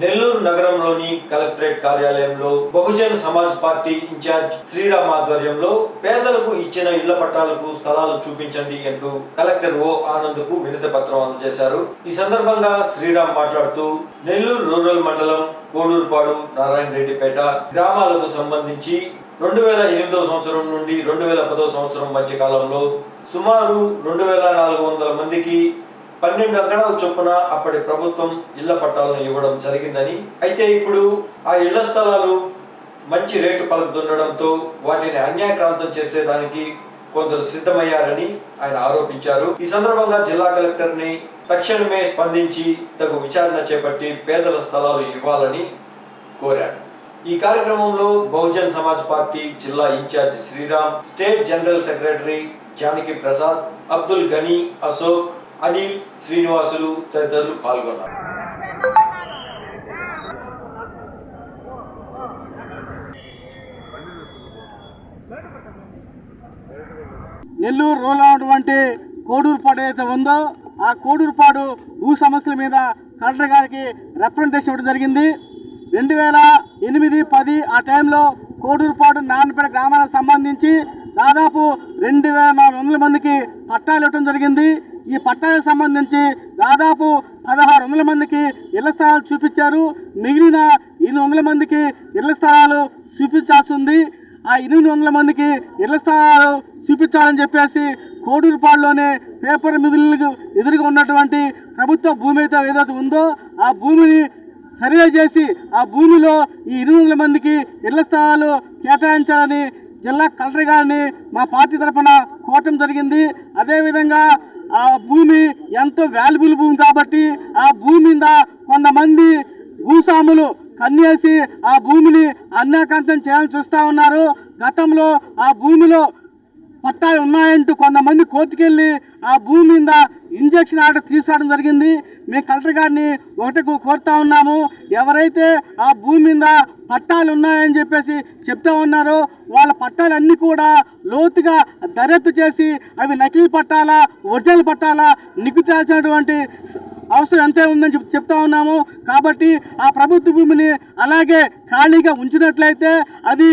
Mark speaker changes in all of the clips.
Speaker 1: నెల్లూరు నగరంలోని కలెక్టరేట్ కార్యాలయంలో Bahujan Samaj party in charge Sriram ఆధ్వర్యంలో పేదలకు ఇచ్చిన ఇళ్ళ పట్టాలకు స్థలాలు చూపించండి అంటూ కలెక్టర్ ఓ ఆనంద్కు వినతి పత్రం అందజేశారు. ఈ సందర్భంగా శ్రీరామ్ మాట్లాడుతూ నెల్లూరు రూరల్ మండలం కోడూరుపాడు నారాయణ రెడ్డిపేట గ్రామాలకు సంబంధించి రెండు వేల ఎనిమిదో సంవత్సరం నుండి రెండు వేల పదో సంవత్సరం మధ్య కాలంలో సుమారు రెండు వేల నాలుగు వందల మందికి పన్నెండు ఎకరాల చొప్పున అప్పటి ప్రభుత్వం ఇళ్ళ పట్టాలను ఇవ్వడం జరిగిందని అయితే ఇప్పుడు ఆ ఇళ్ళ స్థలాలు మంచి రేటు పలుకుతుండడంతో వాటిని అన్యాయక్రాంతం చేసేదానికి కొందరు సిద్ధమయ్యారని ఆయన ఆరోపించారు. ఈ సందర్భంగా జిల్లా కలెక్టర్ని తక్షణమే స్పందించి తగు విచారణ చేపట్టి పేదల స్థలాలు ఇవ్వాలని కోరారు. ఈ కార్యక్రమంలో బహుజన్ సమాజ్ పార్టీ జిల్లా in charge Sriram state general secretary Janaki Prasad Abdul Gani Ashok Anil Srinivasulu తదితరులు పాల్గొన్నారు.
Speaker 2: నెల్లూరు రోల్ ఉన్నటువంటి కోడూరుపాడు ఏదైతే ఉందో ఆ కోడూరుపాడు భూ సమస్యల మీద కలెక్టర్ గారికి రిప్రజెంటేషన్ ఇవ్వడం జరిగింది. రెండు వేల ఎనిమిది పది ఆ టైంలో కోడూరుపాడు నాన్నపేట గ్రామాలకు సంబంధించి దాదాపు రెండు వేల నాలుగు వందల మందికి పట్టాలు ఇవ్వడం జరిగింది. ఈ పట్టాలకు సంబంధించి దాదాపు పదహారు వందల మందికి ఇళ్ళ స్థలాలు చూపించారు. మిగిలిన ఎనిమిది వందల మందికి ఇళ్ళ స్థలాలు చూపించాల్సి ఉంది. ఆ ఎనిమిది వందల మందికి ఇళ్ళ స్థలాలు చూపించాలని చెప్పేసి కోడూరుపాడులోనే పేపర్ మిగులు ఎదురుగా ఉన్నటువంటి ప్రభుత్వ భూమి అయితే ఏదైతే ఉందో ఆ భూమిని సర్వే చేసి ఆ భూమిలో ఈ ఎనిమిది వందల మందికి ఇళ్ళ స్థలాలు కేటాయించాలని జిల్లా కలెక్టర్ గారిని మా పార్టీ తరఫున కోరటం జరిగింది. అదేవిధంగా ఆ భూమి ఎంతో వాల్యుబుల్ భూమి కాబట్టి ఆ భూమి మీద కొంతమంది భూస్వాములు కన్నేసి ఆ భూమిని అన్యాకాంతం చేయాలని చూస్తూ ఉన్నారు. గతంలో ఆ భూమిలో పట్టాలు ఉన్నాయంటూ కొంతమంది కోర్టుకెళ్ళి ఆ భూమి మీద ఇంజక్షన్ ఆర్డర్ తీసుకురావడం జరిగింది. మేము కలెక్టర్ గారిని ఒకటి కోరుతా ఉన్నాము. ఎవరైతే ఆ భూమి మీద పట్టాలు ఉన్నాయని చెప్పేసి చెప్తా ఉన్నారో వాళ్ళ పట్టాలన్నీ కూడా లోతుగా దర్యాప్తు చేసి అవి నకిలీ పట్టాలా ఒరిజినల్ పట్టాలా నిగ్గు తేల్చినటువంటి అవసరం ఎంతే ఉందని చెప్ చెప్తా ఉన్నాము. కాబట్టి ఆ ప్రభుత్వ భూమిని అలాగే ఖాళీగా ఉంచినట్లయితే అది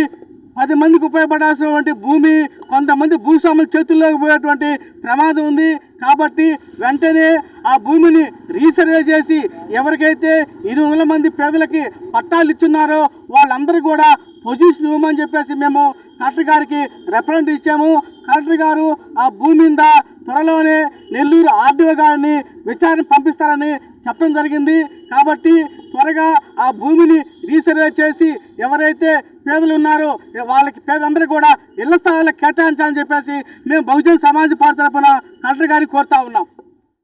Speaker 2: పది మందికి ఉపయోగపడాల్సినటువంటి భూమి కొంతమంది భూస్వాముల చేతుల్లోకి పోయేటువంటి ప్రమాదం ఉంది. కాబట్టి వెంటనే ఆ భూమిని రీసర్వే చేసి ఎవరికైతే ఎనిమిది మంది పేదలకి పట్టాలు ఇచ్చున్నారో వాళ్ళందరూ కూడా పొజిషన్ ఇవ్వమని చెప్పేసి మేము కలెక్టర్ గారికి రెఫరెంట్ ఇచ్చాము. కలెక్టర్ గారు ఆ భూమి మీద త్వరలోనే నెల్లూరు ఆర్డీఓ గారిని విచారణ పంపిస్తారని చెప్పడం జరిగింది. కాబట్టి త్వరగా ఆ భూమిని రీసర్వే చేసి ఎవరైతే పేదలు ఉన్నారు. వాళ్ళకి పేదందరూ కూడా ఇళ్ళ స్థాయిలో కేటాయించాలని చెప్పేసి మేము బహుజన సమాజ్ పార్టీ తరఫున కలెక్టర్ గారికి కోరుతా ఉన్నాం.